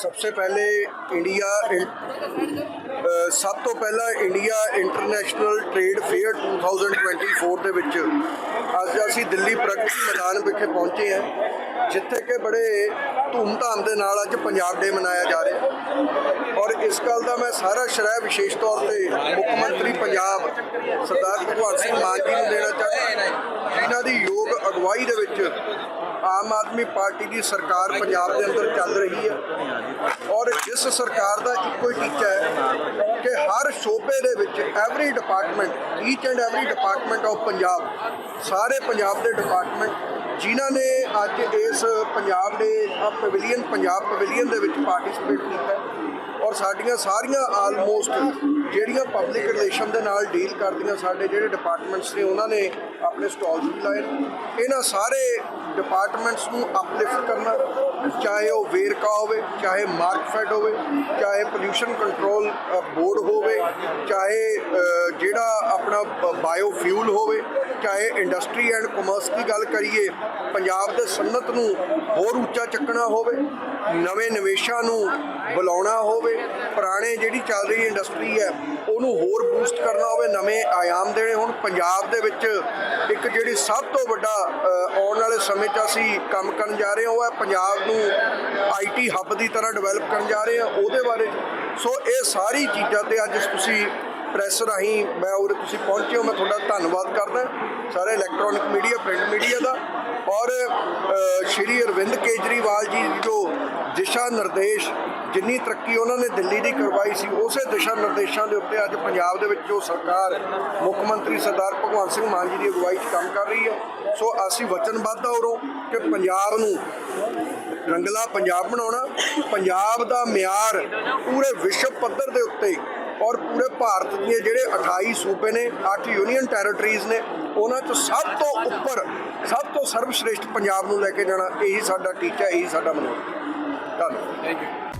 सबसे पहले इंडिया ਅ, ਸਭ ਤੋਂ ਪਹਿਲਾਂ ਇੰਡੀਆ ਇੰਟਰਨੈਸ਼ਨਲ ਟ੍ਰੇਡ ਫੇਅਰ 2024 ਦੇ ਵਿੱਚ ਅੱਜ ਅਸੀਂ ਦਿੱਲੀ ਪ੍ਰਗਤੀ ਮੈਦਾਨ ਵਿਖੇ ਪਹੁੰਚੇ ਹਾਂ ਜਿੱਥੇ ਕਿ ਬੜੇ ਧੂਮਧਾਮ ਦੇ ਨਾਲ ਅੱਜ ਪੰਜਾਬ ਡੇ ਮਨਾਇਆ ਜਾ ਰਿਹਾ ਔਰ ਇਸ ਗੱਲ ਦਾ ਮੈਂ ਸਾਰਾ ਸ਼ਰਹਿ ਵਿਸ਼ੇਸ਼ ਤੌਰ ਤੇ ਮੁੱਖ ਮੰਤਰੀ ਪੰਜਾਬ ਸਰਦਾਰ ਭਗਵੰਤ ਸਿੰਘ ਮਾਨ ਜੀ ਨੂੰ ਦੇਣਾ ਚਾਹੁੰਦਾ ਜਿਨ੍ਹਾਂ ਦੀ ਯੋਗ ਅਗਵਾਈ ਦੇ ਵਿੱਚ ਆਮ ਆਦਮੀ ਪਾਰਟੀ ਦੀ ਸਰਕਾਰ ਪੰਜਾਬ ਦੇ ਅੰਦਰ ਚੱਲ ਰਹੀ ਹੈ ਔਰ ਇਸ ਸਰਕਾਰ ਦਾ ਇੱਕੋ ਹੀ ਟੀਚਾ ਹੈ ਕਿ ਹਰ ਸ਼ੋਬੇ ਦੇ ਵਿੱਚ every department each and every department of Punjab, ਸਾਰੇ ਪੰਜਾਬ ਦੇ ਡਿਪਾਰਟਮੈਂਟ ਜਿਨ੍ਹਾਂ ਨੇ ਅੱਜ ਇਸ ਪੰਜਾਬ ਦੇ ਪਵਿਲੀਅਨ ਪੰਜਾਬ ਪਵਿਲੀਅਨ ਦੇ ਵਿੱਚ ਪਾਰਟਿਸਿਪੇਟ ਕੀਤਾ ਔਰ ਸਾਡੀਆਂ ਸਾਰੀਆਂ ਆਲਮੋਸਟ ਜਿਹੜੀਆਂ ਪਬਲਿਕ ਰਿਲੇਸ਼ਨ ਦੇ ਨਾਲ ਡੀਲ ਕਰਦੀਆਂ ਸਾਡੇ ਜਿਹੜੇ ਡਿਪਾਰਟਮੈਂਟਸ ਨੇ, ਉਹਨਾਂ ਨੇ ਆਪਣੇ ਸਟਾਲਸ ਵੀ ਲਾਏ ਨੇ। ਇਹਨਾਂ ਸਾਰੇ ਡਿਪਾਰਟਮੈਂਟਸ ਨੂੰ ਅਪਲਿਫਟ ਕਰਨਾ, ਚਾਹੇ ਉਹ ਵੇਰਕਾ ਹੋਵੇ, ਚਾਹੇ ਮਾਰਕਫੈਡ ਹੋਵੇ, ਚਾਹੇ ਪੋਲਿਊਸ਼ਨ ਕੰਟਰੋਲ ਬੋਰਡ ਹੋਵੇ, ਚਾਹੇ ਜਿਹੜਾ ਆਪਣਾ ਬਾਇਓ ਫਿਊਲ ਹੋਵੇ, ਚਾਹੇ ਇੰਡਸਟਰੀ ਐਂਡ ਕਮਰਸ ਦੀ ਗੱਲ ਕਰੀਏ, ਪੰਜਾਬ ਦੇ ਸਨਅਤ ਨੂੰ ਹੋਰ ਉੱਚਾ ਚੱਕਣਾ ਹੋਵੇ, ਨਵੇਂ ਨਿਵੇਸ਼ਾਂ ਨੂੰ ਬੁਲਾਉਣਾ ਹੋਵੇ ਪੁਰਾਣੇ ਜਿਹੜੀ ਚੱਲ ਰਹੀ ਇੰਡਸਟਰੀ ਹੈ, ਉਹਨੂੰ ਹੋਰ ਬੂਸਟ ਕਰਨਾ ਹੋਵੇ, ਨਵੇਂ ਆਯਾਮ ਦੇਣੇ ਹੁਣ। ਪੰਜਾਬ ਦੇ ਵਿੱਚ ਇੱਕ ਜਿਹੜੀ ਸਭ ਤੋਂ ਵੱਡਾ ਆਉਣ ਵਾਲੇ ਸਮੇਂ 'ਚ ਅਸੀਂ ਕੰਮ ਕਰਨ ਜਾ ਰਹੇ ਹਾਂ, ਉਹ ਹੈ ਪੰਜਾਬ ਨੂੰ ਆਈਟੀ ਹੱਬ ਦੀ ਤਰ੍ਹਾਂ ਡਿਵੈਲਪ ਕਰਨ ਜਾ ਰਹੇ ਹਾਂ। ਉਹਦੇ ਬਾਰੇ, ਸੋ ਇਹ ਸਾਰੀ ਚੀਜ਼ਾਂ ਤੇ ਅੱਜ ਤੁਸੀਂ ਪ੍ਰੈਸ ਰਾਹੀਂ ਮੈਂ ਉਰੇ ਤੁਸੀਂ ਪਹੁੰਚੇ ਹੋ, ਮੈਂ ਤੁਹਾਡਾ ਧੰਨਵਾਦ ਕਰਦਾ। ਸਾਰੇ ਇਲੈਕਟ੍ਰੋਨਿਕ ਮੀਡੀਆ ਪ੍ਰਿੰਟ ਮੀਡੀਆ ਦਾ। ਔਰ ਸ਼੍ਰੀ ਅਰਵਿੰਦ ਕੇਜਰੀਵਾਲ ਜੀ ਜੋ ਦਿਸ਼ਾ ਨਿਰਦੇਸ਼, ਜਿੰਨੀ ਤਰੱਕੀ ਉਹਨਾਂ ਨੇ ਦਿੱਲੀ ਦੀ ਕਰਵਾਈ ਸੀ, ਉਸੇ ਦਿਸ਼ਾ ਨਿਰਦੇਸ਼ਾਂ ਦੇ ਉੱਤੇ ਅੱਜ ਪੰਜਾਬ ਦੇ ਵਿੱਚ ਜੋ ਸਰਕਾਰ, ਮੁੱਖ ਮੰਤਰੀ ਸਰਦਾਰ ਭਗਵੰਤ ਸਿੰਘ ਮਾਨ ਜੀ ਦੀ ਅਗਵਾਈ 'ਚ ਕੰਮ ਕਰ ਰਹੀ ਹੈ। ਸੋ ਅਸੀਂ ਵਚਨਬੱਧ ਹਾਂ ਉਰੋਂ ਕਿ ਪੰਜਾਬ ਨੂੰ ਰੰਗਲਾ ਪੰਜਾਬ ਬਣਾਉਣਾ, ਪੰਜਾਬ ਦਾ ਮਿਆਰ ਪੂਰੇ ਵਿਸ਼ਵ ਪੱਧਰ ਦੇ ਉੱਤੇ ਔਰ ਪੂਰੇ ਭਾਰਤ ਦੇ ਜਿਹੜੇ 28 ਸੂਬੇ ਨੇ 8 ਯੂਨੀਅਨ ਟੈਰੀਟਰੀਜ਼ ਨੇ, ਉਹਨਾਂ 'ਚ ਸਭ ਤੋਂ ਉੱਪਰ, ਸਭ ਤੋਂ ਸਰਵਸ਼੍ਰੇਸ਼ਟ ਪੰਜਾਬ ਨੂੰ ਲੈ ਕੇ ਜਾਣਾ, ਇਹੀ ਸਾਡਾ ਟੀਚਾ, ਇਹੀ ਸਾਡਾ ਮਨੋਰਥ। ਧੰਨਵਾਦ। Thank you